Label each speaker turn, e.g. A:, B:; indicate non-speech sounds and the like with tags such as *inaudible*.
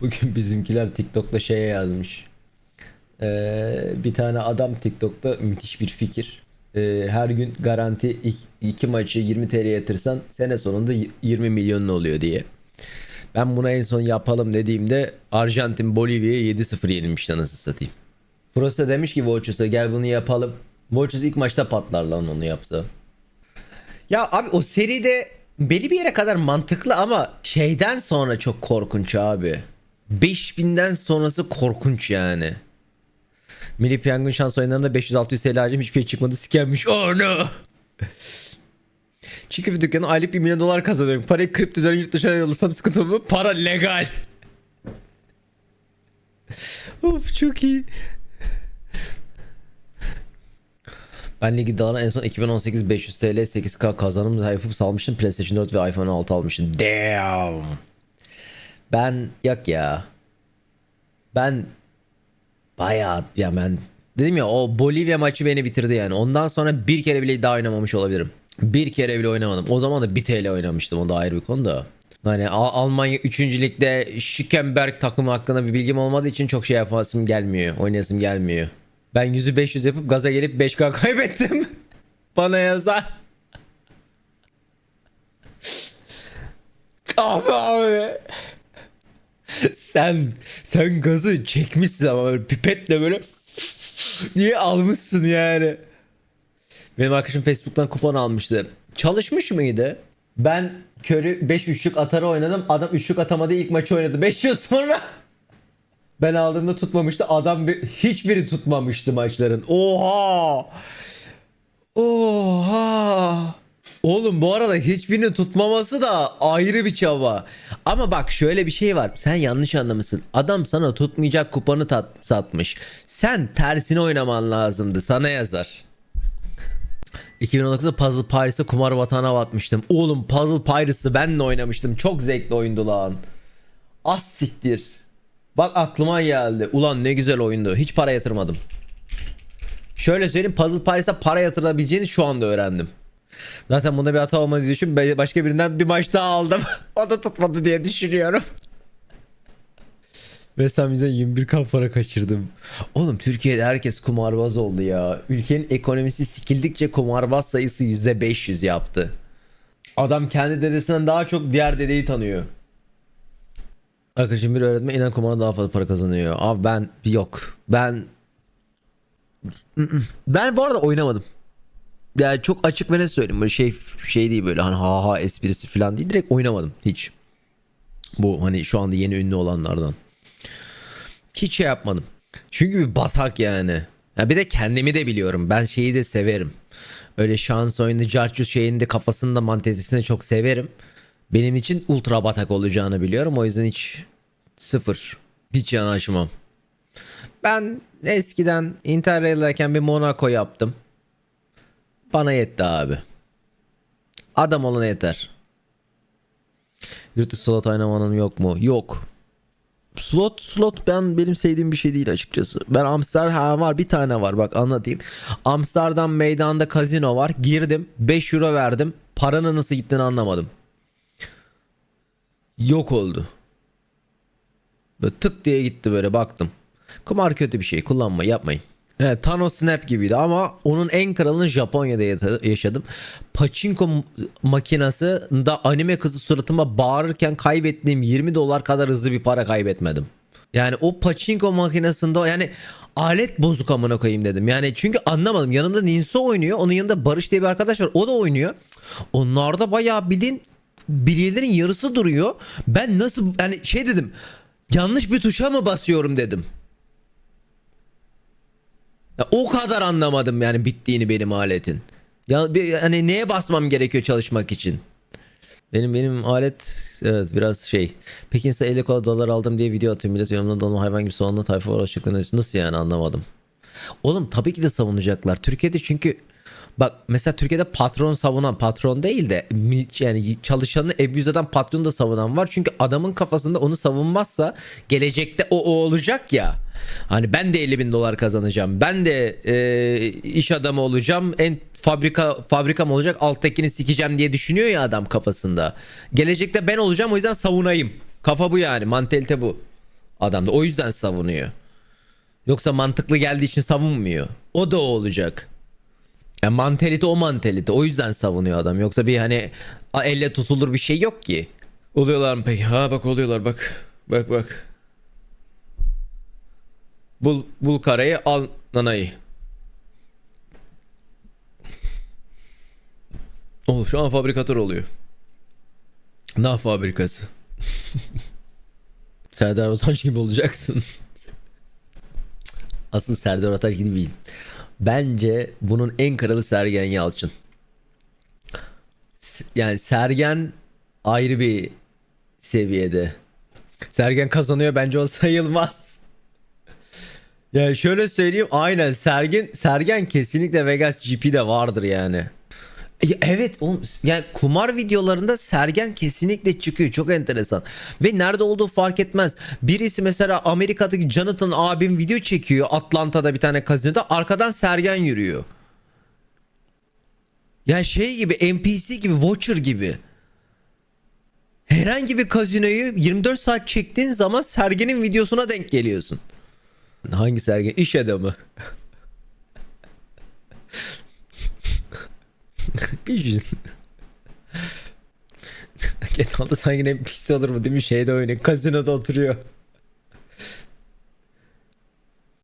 A: Bugün bizimkiler TikTok'ta şeye yazmış. Ee, bir tane adam TikTok'ta müthiş bir fikir. Ee, her gün garanti iki, iki maçı 20 TL yatırsan sene sonunda y- 20 milyonun oluyor diye. Ben buna en son yapalım dediğimde Arjantin Bolivya'ya 7-0 yenilmişti nasıl satayım. Prosta demiş ki Vochus'a gel bunu yapalım. Vochus ilk maçta patlar lan onu yapsa. Ya abi o seride belli bir yere kadar mantıklı ama şeyden sonra çok korkunç abi. 5000'den sonrası korkunç yani. Milli Piyango'nun şans oyunlarında 500-600 TL harcayım hiçbir şey çıkmadı sikenmiş. Oh no. Çünkü dükkanı aylık 1 milyon dolar kazanıyorum. Parayı kripto üzerine yurt dışına yollasam sıkıntı mı? Para legal. of çok iyi. Ben ligi dağına en son 2018 500 TL 8K kazanım yapıp salmıştım. PlayStation 4 ve iPhone 6 almıştım. Damn. Ben yok ya. Ben bayağı ya ben dedim ya o Bolivya maçı beni bitirdi yani. Ondan sonra bir kere bile daha oynamamış olabilirim. Bir kere bile oynamadım. O zaman da 1 TL oynamıştım. O da ayrı bir konu da. Hani Al- Almanya 3. ligde Schickenberg takımı hakkında bir bilgim olmadığı için çok şey yapasım gelmiyor. Oynayasım gelmiyor. Ben yüzü 500 yapıp gaza gelip 5K *laughs* kaybettim. Bana yazar. *laughs* Abi abi. Sen sen gazı çekmişsin ama böyle pipetle böyle niye almışsın yani? Benim arkadaşım Facebook'tan kupon almıştı. Çalışmış mıydı? Ben körü 5 üçlük atarı oynadım. Adam üçlük atamadı ilk maçı oynadı. 5 yıl sonra *laughs* ben aldığımda tutmamıştı. Adam bir, hiçbiri tutmamıştı maçların. Oha! Oha! Oğlum bu arada hiçbirini tutmaması da ayrı bir çaba. Ama bak şöyle bir şey var. Sen yanlış anlamışsın. Adam sana tutmayacak kupanı tat- satmış. Sen tersini oynaman lazımdı. Sana yazar. 2019'da Puzzle Pirates'e kumar vatana batmıştım. Oğlum Puzzle Pirates'ı ben de oynamıştım. Çok zevkli oyundu lan. Az siktir. Bak aklıma geldi. Ulan ne güzel oyundu. Hiç para yatırmadım. Şöyle söyleyeyim Puzzle Pirates'e para yatırabileceğini şu anda öğrendim. Zaten bunda bir hata olmadığı için başka birinden bir maç daha aldım. *laughs* o da tutmadı diye düşünüyorum. Ve sen bize 21k para kaçırdım. Oğlum Türkiye'de herkes kumarbaz oldu ya. Ülkenin ekonomisi sikildikçe kumarbaz sayısı %500 yaptı. Adam kendi dedesinden daha çok diğer dedeyi tanıyor. Arkadaşım bir öğretmen inan kumara daha fazla para kazanıyor. Abi ben yok. Ben ben bu arada oynamadım. Yani çok açık ve ne söyleyeyim böyle şey şey değil böyle hani ha ha esprisi falan değil direkt oynamadım hiç. Bu hani şu anda yeni ünlü olanlardan. Hiç şey yapmadım. Çünkü bir batak yani. Ya bir de kendimi de biliyorum. Ben şeyi de severim. Öyle şans oyunu, carçus şeyini de kafasını mantezisini çok severim. Benim için ultra batak olacağını biliyorum. O yüzden hiç sıfır. Hiç yanaşmam. Ben eskiden Interrail'dayken bir Monaco yaptım. Bana yetti abi. Adam olana yeter. Yurt dışı slot oynamanın yok mu? Yok. Slot slot ben benim sevdiğim bir şey değil açıkçası. Ben Amsterdam var bir tane var bak anlatayım. Amsterdam meydanda kazino var. Girdim 5 euro verdim. Paranın nasıl gittiğini anlamadım. Yok oldu. Böyle tık diye gitti böyle baktım. Kumar kötü bir şey kullanma yapmayın. Evet, Thanos Snap gibiydi ama onun en kralını Japonya'da yaşadım. Pachinko makinasında anime kızı suratıma bağırırken kaybettiğim 20 dolar kadar hızlı bir para kaybetmedim. Yani o pachinko makinesinde yani alet bozuk amına koyayım dedim. Yani çünkü anlamadım. Yanımda Ninso oynuyor. Onun yanında Barış diye bir arkadaş var. O da oynuyor. Onlarda bayağı bildiğin bilyelerin yarısı duruyor. Ben nasıl yani şey dedim. Yanlış bir tuşa mı basıyorum dedim. Ya o kadar anlamadım yani bittiğini benim aletin. Ya bir, hani neye basmam gerekiyor çalışmak için? Benim benim alet evet biraz şey. Pekin'se 50 kola dolar aldım diye video atıyor millet yanımda dolma hayvan gibi soğanla tayfa var açıklanıyor. Nasıl yani anlamadım. Oğlum tabii ki de savunacaklar. Türkiye'de çünkü bak mesela Türkiye'de patron savunan patron değil de yani çalışanı abuse eden patron da savunan var. Çünkü adamın kafasında onu savunmazsa gelecekte o, o olacak ya. Hani ben de 50 bin dolar kazanacağım. Ben de e, iş adamı olacağım. En fabrika fabrikam olacak. Alttakini sikeceğim diye düşünüyor ya adam kafasında. Gelecekte ben olacağım o yüzden savunayım. Kafa bu yani. Mantalite bu. Adam da o yüzden savunuyor. Yoksa mantıklı geldiği için savunmuyor. O da o olacak. Ya mantalite o mantalite. O yüzden savunuyor adam. Yoksa bir hani a- elle tutulur bir şey yok ki. Oluyorlar mı peki? Ha bak oluyorlar bak. Bak bak. Bul, bul karayı al nanayı. Oh şu an fabrikatör oluyor. Ne fabrikası? *laughs* Serdar Ortaç gibi olacaksın. Asıl Serdar Ortaç gibi değil. Bence bunun en kralı Sergen Yalçın. Yani Sergen ayrı bir seviyede. Sergen kazanıyor bence o sayılmaz. *laughs* Yani şöyle söyleyeyim aynen Sergen Sergen kesinlikle Vegas GP'de vardır yani. Ya Evet oğlum yani kumar videolarında Sergen kesinlikle çıkıyor. Çok enteresan. Ve nerede olduğu fark etmez. Birisi mesela Amerika'daki Jonathan abim video çekiyor Atlanta'da bir tane kazinoda. Arkadan Sergen yürüyor. Ya şey gibi NPC gibi Watcher gibi. Herhangi bir kazinoyu 24 saat çektiğin zaman Sergen'in videosuna denk geliyorsun. Hangi Sergen? İş adamı İşin. Ketalda *laughs* sanki ne pis olur mu değil mi? Şeyde oynuyor. Kazinoda oturuyor.